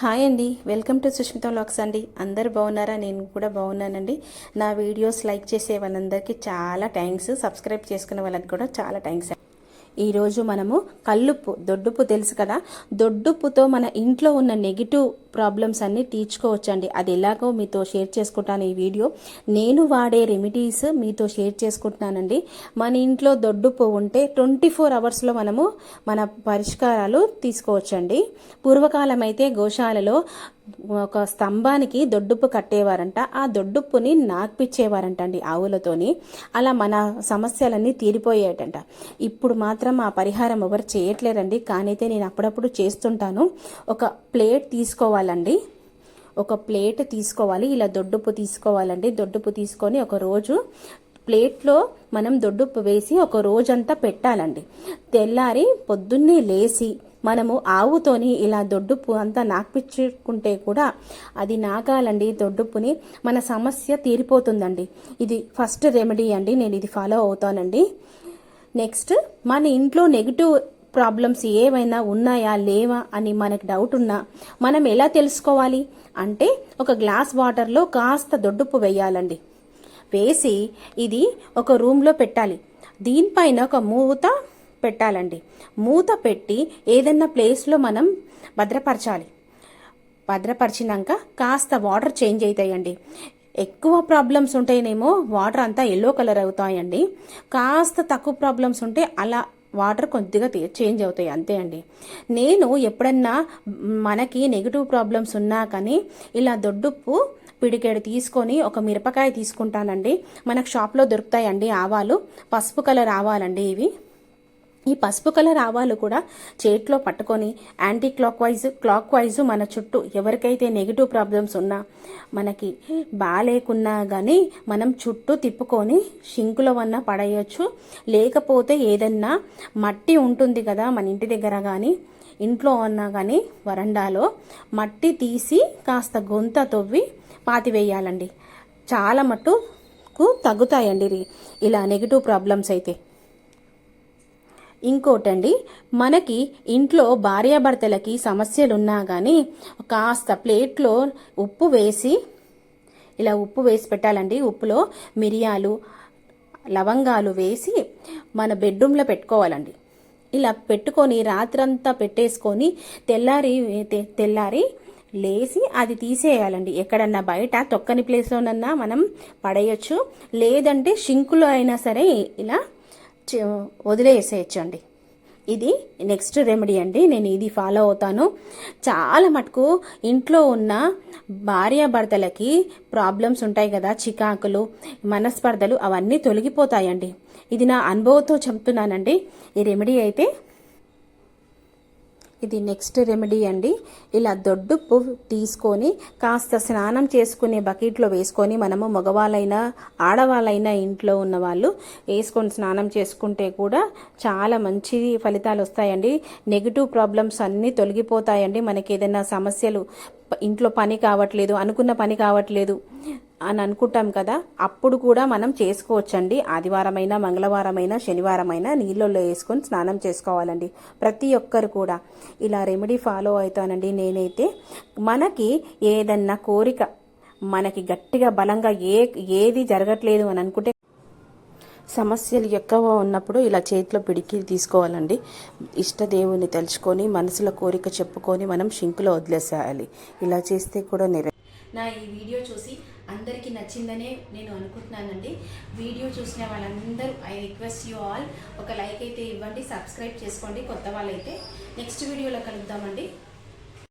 Hi అండి. Welcome to Sushmita vlogs అండి. అందరు బాగున్నారా? నేను కూడా బాగున్నానండి. నా వీడియోస్ లైక్ చేసే వాళ్ళందరికీ చాలా థ్యాంక్స్. సబ్స్క్రైబ్ చేసుకునే వాళ్ళకి కూడా చాలా థ్యాంక్స్ ఈరోజు మనము కల్లుప్పు దొడ్డుప్పు తెలుసు కదా? దొడ్డుప్పుతో మన ఇంట్లో ఉన్న నెగిటివ్ ప్రాబ్లమ్స్ అన్నీ తీర్చుకోవచ్చండి. అది ఎలాగో మీతో షేర్ చేసుకుంటాను ఈ వీడియో నేను వాడే రెమెడీస్ మీతో షేర్ చేసుకుంటున్నానండి. మన ఇంట్లో దొడ్డుప్పు ఉంటే ట్వంటీ ఫోర్ అవర్స్లో మనము మన పరిష్కారాలు తీసుకోవచ్చండి. పూర్వకాలం అయితే గోశాలలో ఒక స్తంభానికి దొడ్డుప్పు కట్టేవారంట. ఆ దొడ్డుప్పుని నాక్పిచ్చేవారంట అండి ఆవులతోని. అలా మన సమస్యలన్నీ తీరిపోయేటంట. ఇప్పుడు మాత్రం ఆ పరిహారం ఎవరు చేయట్లేరండి. కానైతే నేను అప్పుడప్పుడు చేస్తుంటాను. ఒక ప్లేట్ తీసుకోవాలండి. ఒక ప్లేట్ తీసుకోవాలి. ఇలా దొడ్డుప్పు తీసుకోవాలండి. దొడ్డుప్పు తీసుకొని ఒక రోజు ప్లేట్లో మనం దొడ్డుప్పు వేసి ఒక రోజంతా పెట్టాలండి. తెల్లారి పొద్దున్నే లేచి మనము ఆవుతోని ఇలా దొడ్డుప్పు అంతా నాకిపించుకుంటే కూడా అది నాగాలండి దొడ్డుప్పుని మన సమస్య తీరిపోతుందండి. ఇది ఫస్ట్ రెమెడీ అండి నేను ఇది ఫాలో అవుతానండి. నెక్స్ట్ మన ఇంట్లో నెగిటివ్ ప్రాబ్లమ్స్ ఏవైనా ఉన్నాయా లేవా అని మనకు డౌట్ ఉన్నా మనం ఎలా తెలుసుకోవాలి? అంటే ఒక గ్లాస్ వాటర్లో కాస్త దొడ్డుప్పు వేయాలండి. వేసి ఇది ఒక రూమ్లో పెట్టాలి. దీనిపైన ఒక మూత పెట్టాలండి. మూత పెట్టి ఏదన్నా ప్లేస్లో మనం భద్రపరచాలి. భద్రపరిచినాక కాస్త వాటర్ చేంజ్ అవుతాయండి ఎక్కువ ప్రాబ్లమ్స్ ఉంటేనేమో వాటర్ అంతా ఎల్లో కలర్ అవుతాయండి. కాస్త తక్కువ ప్రాబ్లమ్స్ ఉంటే అలా వాటర్ కొద్దిగా చేంజ్ అవుతాయి అంతే అండి. నేను ఎప్పుడన్నా మనకి నెగిటివ్ ప్రాబ్లమ్స్ ఉన్నా కానీ ఇలా దొడ్డుప్పు పిడికేడు తీసుకొని ఒక మిరపకాయ తీసుకుంటానండి. మనకు షాప్లో దొరుకుతాయండి ఆవాలు. పసుపు కలర్ ఆవాలండి ఇవి. ఈ పసుపు కలర్ ఆవాలు కూడా చేతిలో పట్టుకొని anti clock wise clockwise మన చుట్టూ ఎవరికైతే నెగిటివ్ ప్రాబ్లమ్స్ ఉన్నా మనకి బాగాలేకున్నా కానీ మనం చుట్టూ తిప్పుకొని షింకులో వన్న పడేయచ్చు. లేకపోతే ఏదన్నా మట్టి ఉంటుంది కదా మన ఇంటి దగ్గర కానీ ఇంట్లో ఉన్నా కానీ వరండాలో మట్టి తీసి కాస్త గొంత తవ్వి పాతివేయాలండి చాలా మట్టుకు తగ్గుతాయండి ఇలా నెగిటివ్ ప్రాబ్లమ్స్ అయితే. ఇంకోటండి మనకి ఇంట్లో భార్యాభర్తలకి సమస్యలున్నా కానీ కాస్త ప్లేట్లో ఉప్పు వేసి ఇలా ఉప్పు వేసి పెట్టాలండి. ఉప్పులో మిరియాలు లవంగాలు వేసి మన బెడ్రూమ్లో పెట్టుకోవాలండి. ఇలా పెట్టుకొని రాత్రంతా పెట్టేసుకొని తెల్లారి తెల్లారి లేసి అది తీసేయాలండి. ఎక్కడన్నా బయట తొక్కని ప్లేస్లోనన్నా మనం పడేయచ్చు. లేదంటే షింకులో అయినా సరే ఇలా వదిలేసేయచ్చండి. ఇది నెక్స్ట్ రెమెడీ అండి. నేను ఇది ఫాలో అవుతాను. చాలా మటుకు ఇంట్లో ఉన్న భార్యాభర్తలకి ప్రాబ్లమ్స్ ఉంటాయి కదా చికాకులు మనస్పర్ధలు అవన్నీ తొలగిపోతాయండి. ఇది నా అనుభవంతో చెప్తున్నానండి. ఈ రెమెడీ అయితే ఇది నెక్స్ట్ రెమెడీ అండి. ఇలా దొడ్డుప్పు తీసుకొని కాస్త స్నానం చేసుకునే బకెట్లో వేసుకొని మనము మగవాళ్ళైనా ఆడవాళ్ళైనా ఇంట్లో ఉన్న వాళ్ళు వేసుకొని స్నానం చేసుకుంటే కూడా చాలా మంచి ఫలితాలు వస్తాయండి. నెగిటివ్ ప్రాబ్లమ్స్ అన్నీ తొలగిపోతాయండి. మనకి ఏదైనా సమస్యలు ఇంట్లో పని కావట్లేదు అనుకున్న పని కావట్లేదు. అని అనుకుంటాం కదా అప్పుడు కూడా మనం చేసుకోవచ్చండి. ఆదివారమైనా మంగళవారమైనా శనివారమైన నీళ్ళల్లో వేసుకొని స్నానం చేసుకోవాలండి. ప్రతి ఒక్కరు కూడా. ఇలా రెమెడీ ఫాలో అవుతానండి నేనైతే. మనకి ఏదన్నా కోరిక మనకి గట్టిగా బలంగా ఏ ఏది జరగట్లేదు అని అనుకుంటే సమస్యలు ఎక్కువ ఉన్నప్పుడు ఇలా చేతిలో పిడికి తీసుకోవాలండి. ఇష్టదేవుని తలుచుకొని మనసులో కోరిక చెప్పుకొని మనం షింకులో వదిలేసేయాలి. ఇలా చేస్తే కూడా నెర నా ఈ వీడియో చూసి అందరికీ నచ్చిందనే నేను అనుకుంటున్నానండి. వీడియో చూసిన వాళ్ళందరూ ఐ రిక్వెస్ట్ యూ ఆల్ ఒక లైక్ అయితే ఇవ్వండి సబ్స్క్రైబ్ చేసుకోండి కొత్త వాళ్ళైతే. నెక్స్ట్ వీడియోలో కలుద్దామండి.